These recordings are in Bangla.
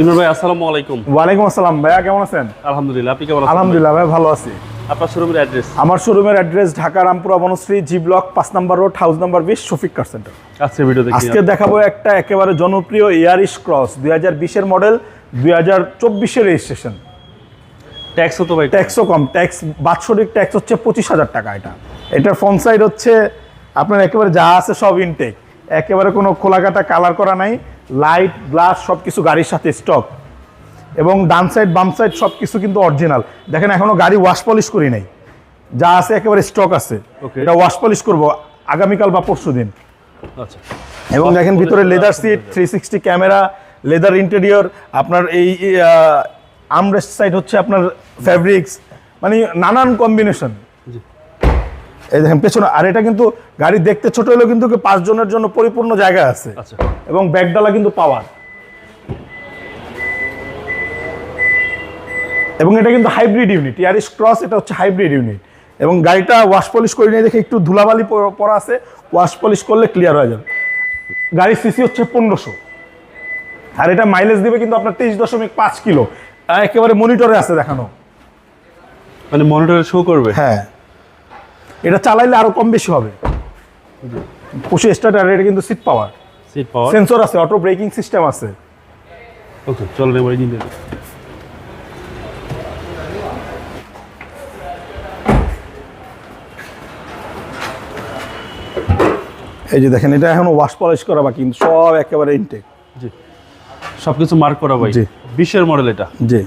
ইমরান ভাই আসসালামু আলাইকুম। ওয়ালাইকুম আসসালাম। ভাইয়া কেমন আছেন? আলহামদুলিল্লাহ আপনি কেমন আছেন? আলহামদুলিল্লাহ ভাই ভালো আছি। আপনার শোরুমের অ্যাড্রেস আমার শোরুমের address Dhaka Rampura Banasree G block পাঁচ নম্বর রোড হাউস নাম্বার বিশ শফিক কার সেন্টার আজকে ভিডিও আজকে দেখাবো একটা একেবারে জনপ্রিয় এয়ারিশ ক্রস দুই হাজার বিশের মডেল দুই হাজার চব্বিশের রেজিস্ট্রেশন ট্যাক্স হতো ভাই? ট্যাক্সও কম ট্যাক্স বাৎসরিক ট্যাক্স হচ্ছে পঁচিশ হাজার টাকা এটা। এটার ফ্রন্ট সাইড হচ্ছে আপনার একেবারে যা আছে সব ইনটেক একেবারে কোনো খোলাকাটা কালার করা নাই লাইট গ্লাস সব কিছু গাড়ির সাথে স্টক এবং ডান সাইড বাম সাইড সব কিছু কিন্তু অরিজিনাল দেখেন এখনও গাড়ি ওয়াশ পলিশ করি নাই। যা আছে একেবারে স্টক আছে. এটা ওয়াশ পলিশ করব আগামীকাল বা পরশু দিন। আচ্ছা। এবং দেখেন ভিতরে leather seat three sixty camera leather interior আপনার এই আমরেস্ট সাইড হচ্ছে আপনার ফ্যাব্রিক্স মানে নানান কম্বিনেশন। এই দেখেন পেছনে আর এটা কিন্তু গাড়ি দেখতে ছোট হলেও কিন্তু পাঁচজনের জন্য পরিপূর্ণ জায়গা আছে। আচ্ছা। এবং ব্যাগডালা কিন্তু পাওয়ার এবং এটা কিন্তু হাইব্রিড ইউনিট ইয়ারিশ ক্রস এটা হচ্ছে হাইব্রিড ইউনিট এবং গাড়িটা ওয়াশ পলিশ করে নিয়ে দেখে একটু ধুলাবালি প- পড়া আছে ওয়াশ পলিশ করলে ক্লিয়ার হয়ে যাবে। গাড়ির সিসি হচ্ছে পনেরোশো। আর এটা মাইলেজ দিবে কিন্তু আপনার তেইশ দশমিক পাঁচ কিলো। একেবারে মনিটরে আছে দেখানো। মানে মনিটরে শো করবে? হ্যাঁ। এটা চালাইলে আরও কম বেশি হবে। পুষে স্টার্ট আর এটা কিন্তু seat power seat power sensor আছে অটো ব্রেকিং সিস্টেম আছে। ওকে চলেন এবার ইঞ্জিন এই যে দেখেন এটা এখনও ওয়াশ পলিশ করা বাকি কিন্তু সব একেবারে ইনটেক জি। সবকিছু মার্ক করা ভাই। জি। বিশের মডেল এটা। জি।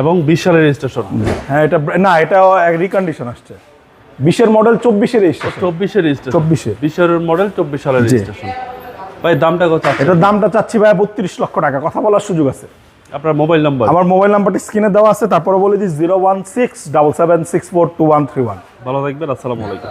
এবং বিশ সালের রেজিস্ট্রেশন হ্যাঁ এটা না এটা রিকন্ডিশন আসছে। বিশের মডেল চব্বিশের রেজিস্ট্রেশন চব্বিশের রেজিস্ট্রেশন চব্বিশে। বিশের মডেল চব্বিশ সালের রেজিস্ট্রেশন ভাই দামটা কত আছে? এটার দামটা চাচ্ছি ভাই বত্রিশ লক্ষ টাকা। কথা বলার সুযোগ আছে। আপনার মোবাইল নাম্বার আমার মোবাইল নাম্বারটি স্ক্রিনে দেওয়া আছে তারপরে বলে দিই zero one six double seven six four two one three one ভালো থাকবেন আসসালামু আলাইকুম।